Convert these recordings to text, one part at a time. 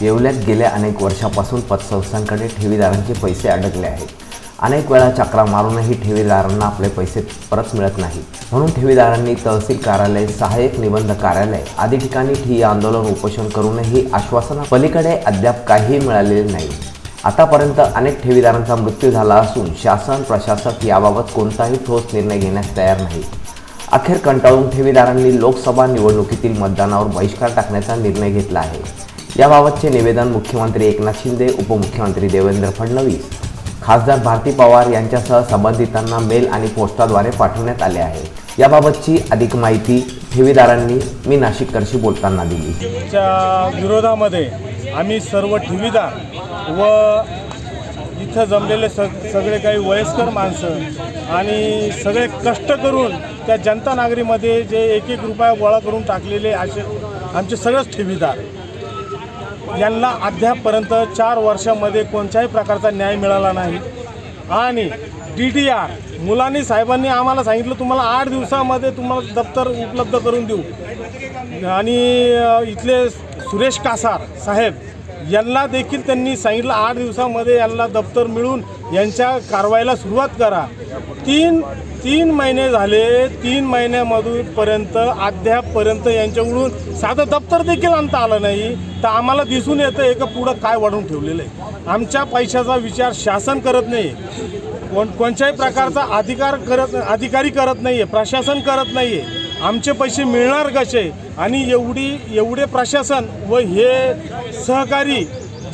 येवल्यात गेल्या अनेक वर्षापासून पतसंस्थांकडे ठेवीदारांचे पैसे अडकले आहेत. अनेक वेळा चक्रा मारूनही ठेवीदारांना आपले पैसे परत मिळत नाही. म्हणून ठेवीदारांनी तहसील कार्यालय सहाय्यक निबंध कार्यालय आदी ठिकाणी ठिय्या आंदोलन उपोषण करूनही आश्वासना पलीकडे अद्याप काहीही मिळालेले नाही. आतापर्यंत अनेक ठेवीदारांचा मृत्यू झाला असून शासन प्रशासक याबाबत कोणताही ठोस निर्णय घेण्यास तयार नाही. अखेर कंटाळून ठेवीदारांनी लोकसभा निवडणुकीतील मतदानावर बहिष्कार टाकण्याचा निर्णय घेतला आहे. याबाबतचे निवेदन मुख्यमंत्री एकनाथ शिंदे उपमुख्यमंत्री देवेंद्र फडणवीस. खासदार भारती पवार यांच्यासह संबंधितांना मेल आणि पोस्टाद्वारे पाठवण्यात आले आहे. याबाबतची अधिक माहिती ठेवीदारांनी मी नाशिककरशी बोलताना दिली. च्या विरोधामध्ये आम्ही सर्व ठेवीदार व इथं जमलेले स सगळे काही वयस्कर माणसं आणि सगळे कष्ट करून त्या जनता नागरीमध्ये जे एक एक रुपया गोळा करून टाकलेले असे आमचे सगळेच ठेवीदार. यांना अद्यापपर्यंत चार वर्षामध्ये कोणत्याही प्रकारचा न्याय मिळाला नाही. आणि डी डी आर मुलांनी साहेबांनी आम्हाला सांगितलं तुम्हाला आठ दिवसामध्ये तुम्हाला दप्तर उपलब्ध करून देऊ. आणि इथले सुरेश कासार साहेब यांना देखील त्यांनी सांगितलं आठ दिवसामध्ये यांना दप्तर मिळून यांच्या कारवाईला सुरुवात करा. तीन तीन महिने झाले तीन महिन्यामधूनपर्यंत अद्यापपर्यंत यांच्याकडून साधं दप्तर देखील आणता आलं नाही. तर आम्हाला दिसून येतं एक पुढं काय वाढवून ठेवलेलं आहे? आमच्या पैशाचा विचार शासन करत नाही. कोण कोणत्याही प्रकारचा अधिकार करत अधिकारी करत नाही आहे प्रशासन करत नाही आहे आमचे पैसे मिळणार कसे? आणि एवढी एवढे प्रशासन व हे सहकारी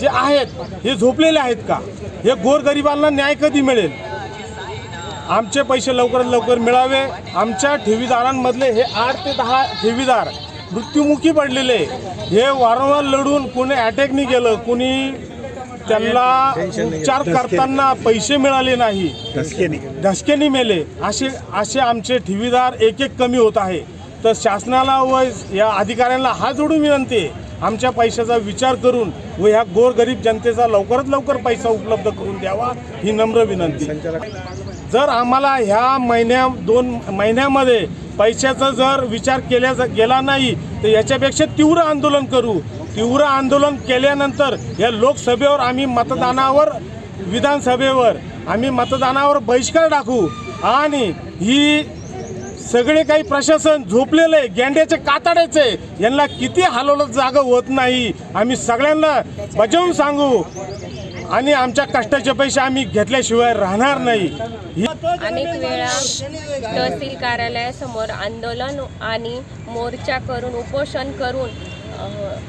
जे आहेत हे झोपलेले आहेत का? हे गोरगरिबांना न्याय कधी मिळेल? आमचे पैसे लवकरात लवकर मिळावे. आमच्या ठेवीदारांमधले हे आठ ते दहा ठेवीदार मृत्युमुखी पडलेले. हे वारंवार लढून कोणी अटॅकनी गेलं कोणी त्यांना उपचार करताना पैसे मिळाले नाही. धसकेनी मेले. असे असे आमचे ठेवीदार एक एक कमी होत आहे. तर शासनाला व या अधिकाऱ्यांना हात जोडून विनंती आहे. आमच्या पैशाचा विचार करून व ह्या गोरगरीब जनतेचा लवकरात लवकर पैसा उपलब्ध करून द्यावा ही नम्र विनंती. जर आम्हाला ह्या महिन्या दोन महिन्यामध्ये पैशाचा जर विचार केल्या गेला नाही तर याच्यापेक्षा तीव्र आंदोलन करू. तीव्र आंदोलन केल्यानंतर या लोकसभेवर आम्ही मतदानावर विधानसभेवर आम्ही मतदानावर बहिष्कार टाकू. आणि ही सगळे काही प्रशासन झोपलेलं आहे, गेंड्याचे कातड्याचे यांना किती हलवलं जागा होत नाही. आम्ही सगळ्यांना बजावून सांगू. आणि आमच्या कष्टाचे पैसे आम्ही घेतल्याशिवाय राहणार नाही. अनेक वेळा तहसील कार्यालयासमोर आंदोलन आणि मोर्चा करून उपोषण करून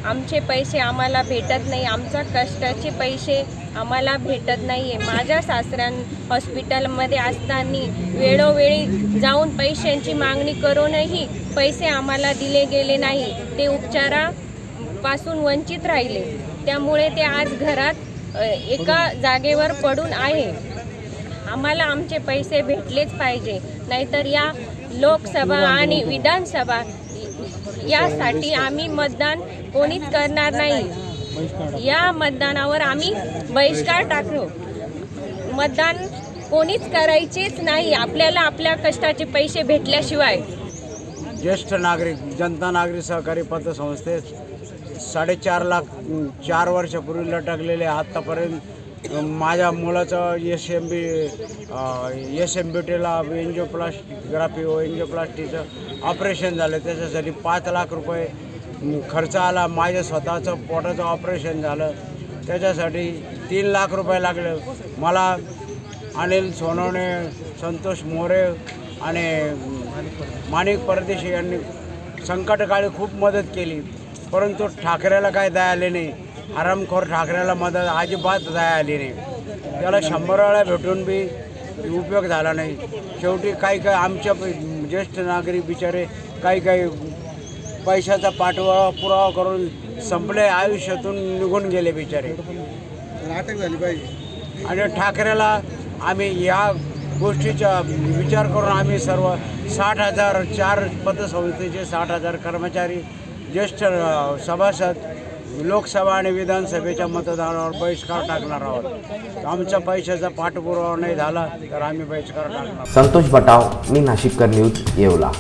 आमचे पैसे आम्हाला भेटत नाही. आमच्या कष्टाचे पैसे आम्हाला भेटत नाही आहे माझ्या सासऱ्यां हॉस्पिटलमध्ये असताना वेळोवेळी जाऊन पैशांची मागणी करूनही पैसे आम्हाला दिले गेले नाही. ते उपचारापासून वंचित राहिले. त्यामुळे ते आज घरात एका जागेवर पडून आहे. आम्हाला आमचे पैसे भेटलेच पाहिजे. नाहीतर या लोकसभा आणि विधानसभा यासाठी आम्ही मतदान कोणीच करणार नाही. या मतदानावर आम्ही बहिष्कार टाकलो. मतदान कोणीच करायचेच नाही. आपल्याला आपल्या कष्टाचे पैसे भेटल्याशिवाय. ज्येष्ठ नागरिक जनता नागरिक सहकारी पतसंस्थेत साडेचार लाख चार वर्षापूर्वी लटकलेले आत्तापर्यंत माझ्या मुलाचं S M B S M B टीला एन्जिओप्लास्टिग्राफी व एन्जिओप्लास्टीचं ऑपरेशन झालं. त्याच्यासाठी पाच लाख रुपये खर्च आला. माझ्या स्वतःचं पोटाचं ऑपरेशन झालं. त्याच्यासाठी तीन लाख रुपये लागले. मला अनिल सोनवणे संतोष मोरे आणि माणिक परदेशी यांनी संकटकाळी खूप मदत केली. परंतु ठाकरेला काय दया आले नाही. आरामखोर ठाकरेला मदत अजिबात दया आली नाही. त्याला शंभर वेळा भेटून बी उपयोग झाला नाही. शेवटी काही काही आमच्या ज्येष्ठ नागरिक बिचारे काही काही पैशाचा पाठवा पुरावा करून संपले आयुष्यातून निघून गेले बिचारे. अटक झाली पाहिजे. आणि ठाकरेला आम्ही या गोष्टीचा विचार करून आम्ही सर्व साठ हजार चार पतसंस्थेचे साठ हजार कर्मचारी ज्येष्ठ सभासद लोकसभा आणि विधानसभेच्या मतदानावर बहिष्कार टाकणार आहोत. आमच्या पैशाचा पाठपुरावा नाही झाला तर आम्ही बहिष्कार टाकणार संतोष बटाव मी नाशिककर न्यूज येवला.